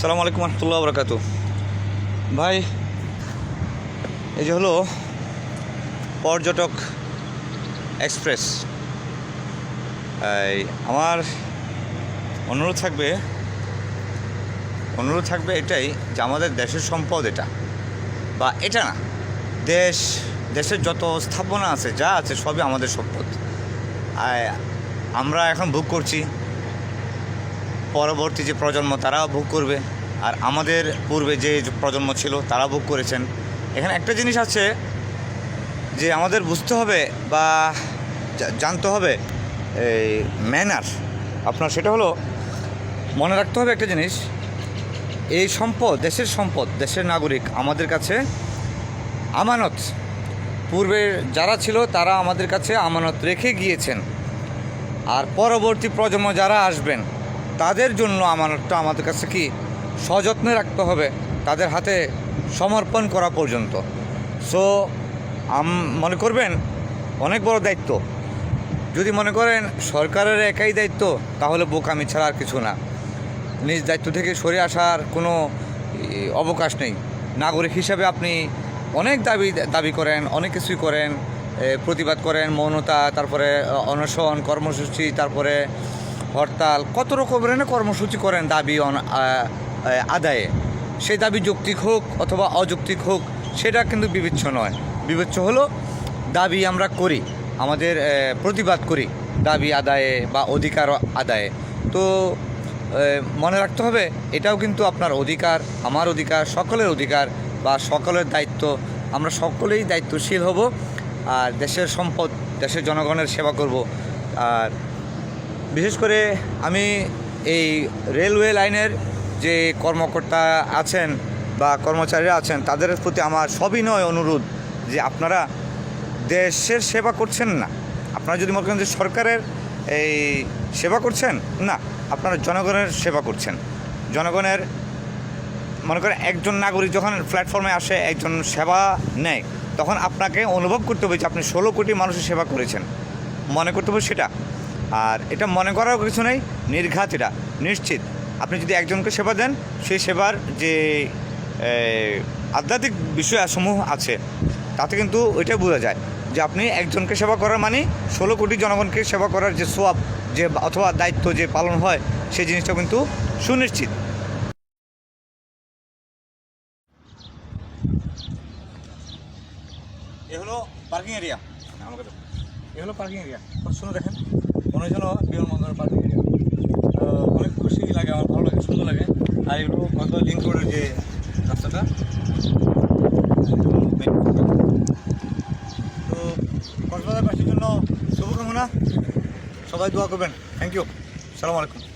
সালাম আলাইকুম রহমতুল্লাহ বরকাতু। ভাই, এই যে হলো পর্যটক এক্সপ্রেস। আমার অনুরোধ থাকবে অনুরোধ থাকবে এটাই যে আমাদের দেশের সম্পদ এটা। বা এটা না, দেশ, দেশের যত স্থাপনা আছে, যা আছে সবই আমাদের সম্পদ। আমরা এখন ভোগ করছি। পরবর্তী যে প্রজন্ম, তারাও ভোগ করবে। আর আমাদের পূর্বে যে প্রজন্ম ছিল তারা ভোগ করেছেন। এখানে একটা জিনিস আছে যে আমাদের বুঝতে হবে বা জানতে হবে, এই ম্যানার। আপনার সেটা হলো, মনে রাখতে হবে একটা জিনিস, এই সম্পদ, দেশের সম্পদ, দেশের নাগরিক আমাদের কাছে আমানত। পূর্বের যারা ছিল, তারা আমাদের কাছে আমানত রেখে গিয়েছেন। আর পরবর্তী প্রজন্ম যারা আসবেন তাদের জন্য আমানতটা আমাদের কাছে কি সযত্নে রাখতে হবে? তাদের হাতে সমর্পণ করা পর্যন্ত। সো আম, মনে করবেন, অনেক বড় দায়িত্ব। যদি মনে করেন সরকারের একাই দায়িত্ব, তাহলে বোকামি ছাড়া আর কিছু না। নিজ দায়িত্ব থেকে সরে আসার কোনো অবকাশ নেই। নাগরিক হিসাবে আপনি অনেক দাবি দাবি করেন, অনেক কিছুই করেন প্রতিবাদ করেন, মৌনতা, তারপরে অনশন, কর্মসূচি, তারপরে হরতাল, কত রকমের কর্মসূচি করেন দাবি আদায়ে? সেই দাবি যৌক্তিক হোক অথবা অযৌক্তিক হোক, সেটা কিন্তু বিবেচ্য নয়। বিবেচ্য হলো দাবি আমরা করি, আমাদের প্রতিবাদ করি দাবি আদায়ে বা অধিকার আদায়ে। তো মনে রাখতে হবে, এটাও কিন্তু আপনার অধিকার, আমার অধিকার, সকলের অধিকার বা সকলের দায়িত্ব। আমরা সকলেই দায়িত্বশীল হব আর দেশের সম্পদ, দেশের জনগণের সেবা করব। আর বিশেষ করে আমি এই রেলওয়ে লাইনের যে কর্মকর্তা আছেন বা কর্মচারীরা আছেন, তাদের প্রতি আমার সবিনয় অনুরোধ যে আপনারা দেশের সেবা করছেন না। আপনারা যদি মনে করেন যে সরকারের এই সেবা করছেন, না, আপনারা জনগণের সেবা করছেন। জনগণের, মনে করেন একজন নাগরিক যখন প্ল্যাটফর্মে আসে, একজন সেবা নেয়, তখন আপনাকে অনুভব করতে হবে যে আপনি ষোলো কোটি মানুষের সেবা করেছেন। মনে করতে হবে সেটা। আর এটা মনে করার কিছু নেই নির্ঘাত এটা নিশ্চিত। আপনি যদি একজনকে সেবা দেন সেই সেবার যে আধ্যাত্মিক বিষয়সমূহ আছে তাতে কিন্তু ওইটাই বোঝা যায় যে আপনি একজনকে সেবা করার মানে ষোলো কোটি জনগণকে সেবা করার যে সোয়াব যে অথবা দায়িত্ব যে পালন হয় সেই জিনিসটা কিন্তু সুনিশ্চিত। এ হলো পার্কিং এরিয়া আমাকে এ হলো পার্কিং এরিয়া সুন্দর দেখেন। মনে হয়েছিল বিমানবন্দরের পাশে অনেক খুশি লাগে, আমার ভালো লাগে, সুন্দর লাগে। আর এগুলো কত লিঙ্ক রোডের যে রাস্তাটা? তো কক্সবাজারবাসীর জন্য শুভকামনা। সবাই দোয়া করবেন। থ্যাংক ইউ সালাম আলাইকুম।